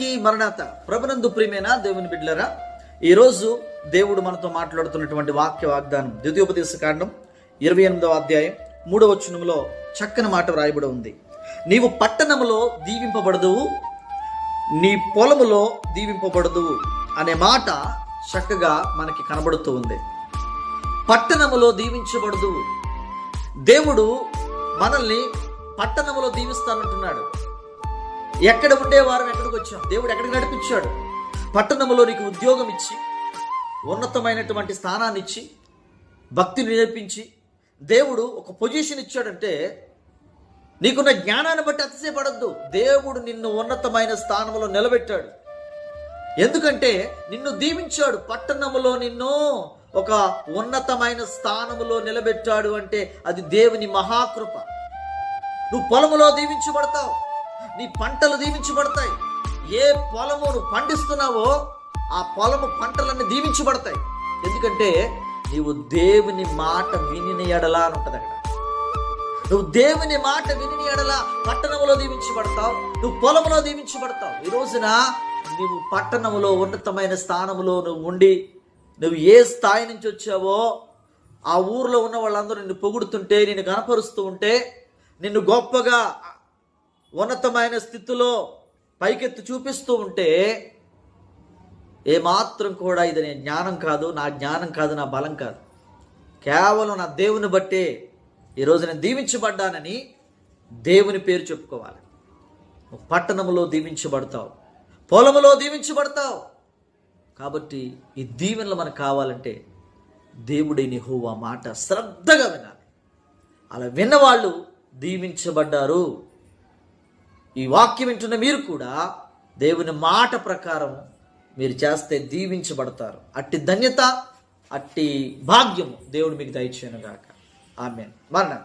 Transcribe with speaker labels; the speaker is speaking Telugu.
Speaker 1: అందరికీ మరణాత. ప్రభునందు ప్రియమైన దేవుని బిడ్డలరా ఈరోజు దేవుడు మనతో మాట్లాడుతున్నటువంటి వాక్య వాగ్దానం ద్వితీయోపదేశ కాండం ఇరవై ఎనిమిదవ అధ్యాయం మూడవ వచనంలో చక్కని మాట వ్రాయబడి ఉంది. నీవు పట్టణములో దీవింపబడదువు నీ పొలములో దీవింపబడదు అనే మాట చక్కగా మనకి కనబడుతూ ఉంది. పట్టణములో దీవించబడదు దేవుడు మనల్ని పట్టణములో దీవిస్తానంటున్నాడు. ఎక్కడ ఉండేవారం ఎక్కడికి వచ్చాం? దేవుడు ఎక్కడికి నడిపించాడు? పట్టణంలో నీకు ఉద్యోగం ఇచ్చి ఉన్నతమైనటువంటి స్థానాన్ని ఇచ్చి భక్తిని నేర్పించి దేవుడు ఒక పొజిషన్ ఇచ్చాడంటే నీకున్న జ్ఞానాన్ని బట్టి అతిశయపడద్దు దేవుడు నిన్ను ఉన్నతమైన స్థానంలో నిలబెట్టాడు. ఎందుకంటే నిన్ను దీవించాడు. పట్టణములో నిన్ను ఒక ఉన్నతమైన స్థానములో నిలబెట్టాడు అంటే అది దేవుని మహాకృప. నువ్వు పొలములో దీవించబడతావు. నీ పంటలు దీవించబడతాయి. ఏ పొలము నువ్వు పండిస్తున్నావో ఆ పొలము పంటలన్నీ దీవించబడతాయి. ఎందుకంటే నీవు దేవుని మాట విని ఎడలా అని ఉంటుంది అక్కడ. నువ్వు దేవుని మాట విని ఎడల పట్టణంలో దీవించబడతావు నువ్వు పొలంలో దీవించబడతావు. ఈ రోజున నువ్వు పట్టణములో ఉన్నతమైన స్థానములో నువ్వు ఉండి నువ్వు ఏ స్థాయి నుంచి వచ్చావో ఆ ఊర్లో ఉన్న వాళ్ళందరూ నిన్ను పొగుడుతుంటే నిన్ను కనపరుస్తూ ఉంటే నిన్ను గొప్పగా ఉన్నతమైన స్థితిలో పైకెత్తి చూపిస్తూ ఉంటే ఏమాత్రం కూడా ఇది నేను జ్ఞానం కాదు నా జ్ఞానం కాదు నా బలం కాదు. కేవలం నా దేవుని బట్టే ఈరోజు నేను దీవించబడ్డానని దేవుని పేరు చెప్పుకోవాలి. పట్టణంలో పట్టణములో దీవించబడతావు పొలములో దీవించబడతావు. కాబట్టి ఈ దీవెనలు మనకు కావాలంటే దేవుడి నిహోవా మాట శ్రద్ధగా వినాలి. అలా విన్నవాళ్ళు దీవించబడ్డారు. ఈ వాక్యం వింటున్న మీరు కూడా దేవుని మాట ప్రకారం మీరు చేస్తే దీవించబడతారు. అట్టి ధన్యత అట్టి భాగ్యము దేవుడు మీకు దయచేయను గాక ఆమె మరణం